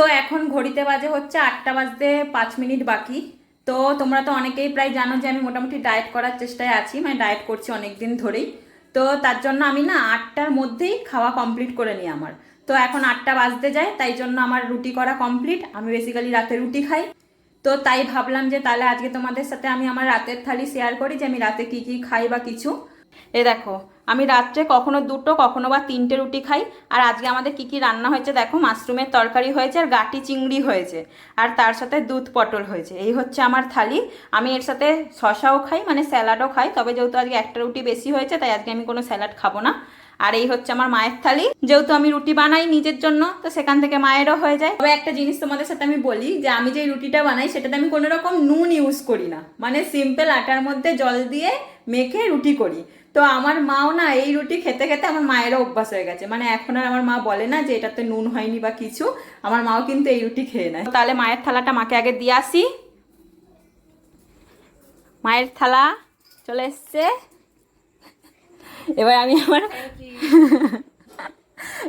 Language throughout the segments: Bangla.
তো এখন ঘড়িতে বাজে হচ্ছে আটটা বাজতে পাঁচ মিনিট বাকি। তো তোমরা তো অনেকেই প্রায় জানো যে আমি মোটামুটি ডায়েট করার চেষ্টায় আছি মানে ডায়েট করছি অনেক দিন ধরেই। তো তার জন্য আমি না আটটার মধ্যেই খাওয়া কমপ্লিট করে নিই আমার। তো এখন আটটা বাজতে যায়, তাই জন্য আমার রুটি করা কমপ্লিট। আমি বেসিক্যালি রাতে রুটি খাই। তো তাই ভাবলাম যে তাহলে আজকে তোমাদের সাথে আমি আমার রাতের থালি শেয়ার করি যে আমি রাতে কি কি খাই বা কিছু। এ দেখো, আমি রাত্রে কখনো দুটো, কখনো বা তিনটে রুটি খাই, আর আজকে আমাদের কি কি রান্না হয়েছে দেখো, মাশরুমের তরকারি হয়েছে আর গাটি চিংড়ি হয়েছে, আর তার সাথে দুধ পটল হয়েছে, এই হচ্ছে আমার থালি, আমি এর সাথে শশাও খাই মানে স্যালাডও খাই, তবে যেহেতু আজকে একটা রুটি বেশি হয়েছে, তাই আজকে আমি কোনো স্যালাড খাব না, আর এই হচ্ছে আমার মায়ের থালি, যেহেতু আমি রুটি বানাই নিজের জন্য, তো সেখান থেকে মায়েরও হয়ে যায়, তবে একটা জিনিস তোমাদের সাথে আমি বলি, যে আমি যে রুটিটা বানাই, সেটাতে আমি কোনো রকম নুন ইউজ করি না মানে সিম্পল আটার মধ্যে জল দিয়ে মেখে রুটি করি তো আমার মাও না এই রুটি খেতে খেতে আমার মায়েরও অভ্যাস হয়ে গেছে। মানে এখন আর আমার মা বলে না যে এটাতে নুন হয়নি বা কিছু। আমার মাও কিন্তু এই রুটি খেয়ে নেয়। তাহলে মায়ের থালাটা মাকে আগে দিয়ে আসি। মায়ের থালা চলে এসছে। এবার আমি আমার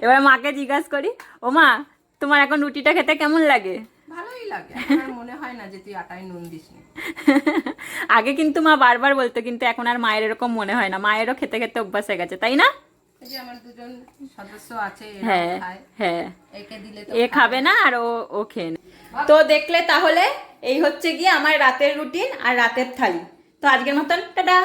এবার মাকে জিজ্ঞাসা করি ও মা তোমার এখন রুটিটা খেতে কেমন লাগে? লাগে। আমার মনে হয় না যে তুই আটায় নুন দিস আগে কিন্তু মা বারবার বলতো কিন্তু এখন আর মায়ের এরকম মনে হয় না। মায়েরও খেতে খেতে অভ্যাস হয়ে গেছে তাই না? যে আমার দুজন সদস্য আছে হ্যাঁ হ্যাঁ। একে দিলে তো এ খাবে না। আর ও ও খেয়ে। তো দেখলে তাহলে এই হচ্ছে গিয়ে আমার রাতের রুটিন আর রাতের থালি। তো আজকের মতন টাটা।